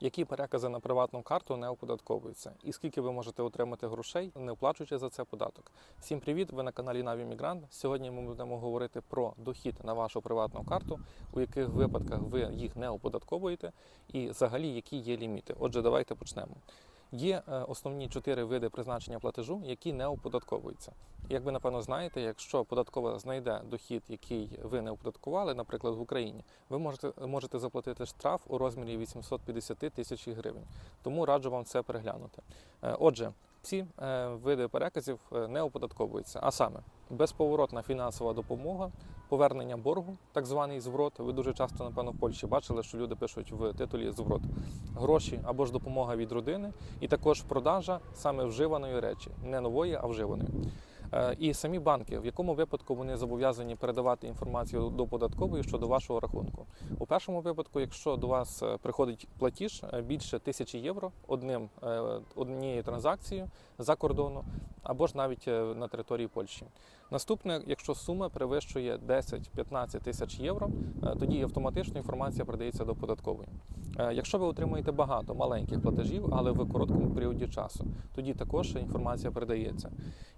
Які перекази на приватну карту не оподатковуються, і скільки ви можете отримати грошей, не оплачуючи за це податок? Всім привіт! Ви на каналі Наві Мігрант. Сьогодні ми будемо говорити про дохід на вашу приватну карту, у яких випадках ви їх не оподатковуєте, і взагалі які є ліміти. Отже, давайте почнемо. Є е, основні чотири види призначення платежу, які не оподатковуються. Як ви напевно знаєте, якщо податкова знайде дохід, який ви не оподаткували, наприклад, в Україні, ви можете, можете заплатити штраф у розмірі 850 тисяч гривень. Тому раджу вам це переглянути. Е, Отже, ці е, види переказів е, не оподатковуються, а саме безповоротна фінансова допомога, повернення боргу, так званий зворот. Ви дуже часто, напевно, в Польщі бачили, що люди пишуть в титулі зворот гроші або ж допомога від родини, і також продажа саме вживаної речі, не нової, а вживаної. Е, І самі банки, в якому випадку вони зобов'язані передавати інформацію до податкової щодо вашого рахунку. У першому випадку, якщо до вас е, приходить платіж е, більше тисячі євро одним однією транзакцією за кордону, або ж навіть на території Польщі. Наступне, якщо сума перевищує 10-15 тисяч євро, тоді автоматично інформація передається до податкової. Якщо ви отримуєте багато маленьких платежів, але в короткому періоді часу, тоді також інформація передається.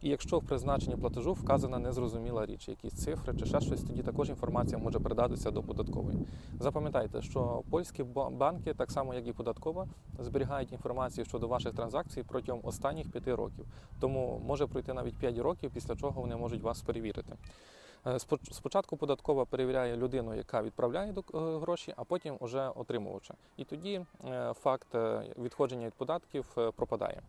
І якщо в призначенні платежу вказана незрозуміла річ, якісь цифри чи ще щось, тоді також інформація може передатися до податкової. Запам'ятайте, що польські банки, так само як і податкова, зберігають інформацію щодо ваших транзакцій протягом останніх п'яти років. Тому може пройти навіть 5 років, після чого вони можуть вас перевірити. Е, Спочатку податкова перевіряє людину, яка відправляє е, гроші, а потім уже отримувача. І тоді е, факт відходження від податків пропадає.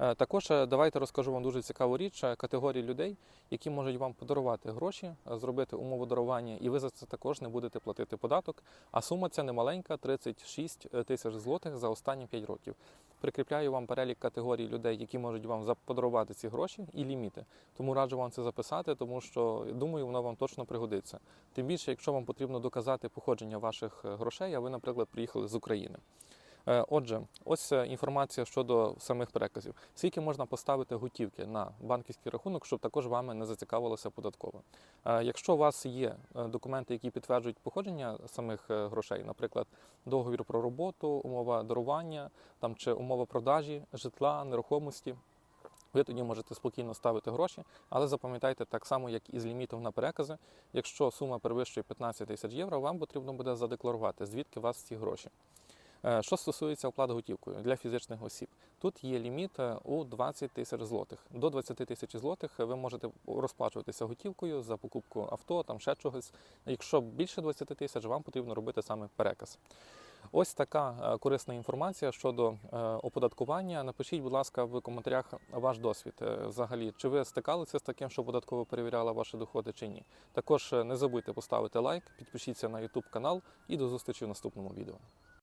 Е, Також е, давайте розкажу вам дуже цікаву річ е, категорії людей, які можуть вам подарувати гроші, зробити умову дарування, і ви за це також не будете платити податок. А сума ця немаленька 36 тисяч злотих за останні 5 років. Прикріпляю вам перелік категорій людей, які можуть вам за- подарувати ці гроші, і ліміти. Тому раджу вам це записати, тому що думаю, воно вам точно пригодиться. Тим більше, якщо вам потрібно доказати походження ваших грошей, а ви, наприклад, приїхали з України. Е, Отже, ось е, інформація щодо самих переказів. Скільки можна поставити готівки на банківський рахунок, щоб також вами не зацікавилося податково. Е, Якщо у вас є документи, які підтверджують походження самих грошей, наприклад, договір про роботу, умова дарування там чи умова продажі житла, нерухомості. Ви тоді можете спокійно ставити гроші, але запам'ятайте так само, як і з лімітом на перекази. Якщо сума перевищує 15 тисяч євро, вам потрібно буде задекларувати, звідки у вас ці гроші. Е, Що стосується оплат готівкою для фізичних осіб, тут є ліміт е, у 20 тисяч злотих. До 20 тисяч злотих ви можете розплачуватися готівкою за покупку авто, там ще чогось. Якщо більше 20 тисяч, вам потрібно робити саме переказ. Ось така е, корисна інформація щодо е, оподаткування. Напишіть, будь ласка, в коментарях ваш досвід. Е, Взагалі, чи ви стикалися з таким, що податково перевіряла ваші доходи, чи ні. Також е, не забудьте поставити лайк, підпишіться на YouTube канал і до зустрічі в наступному відео.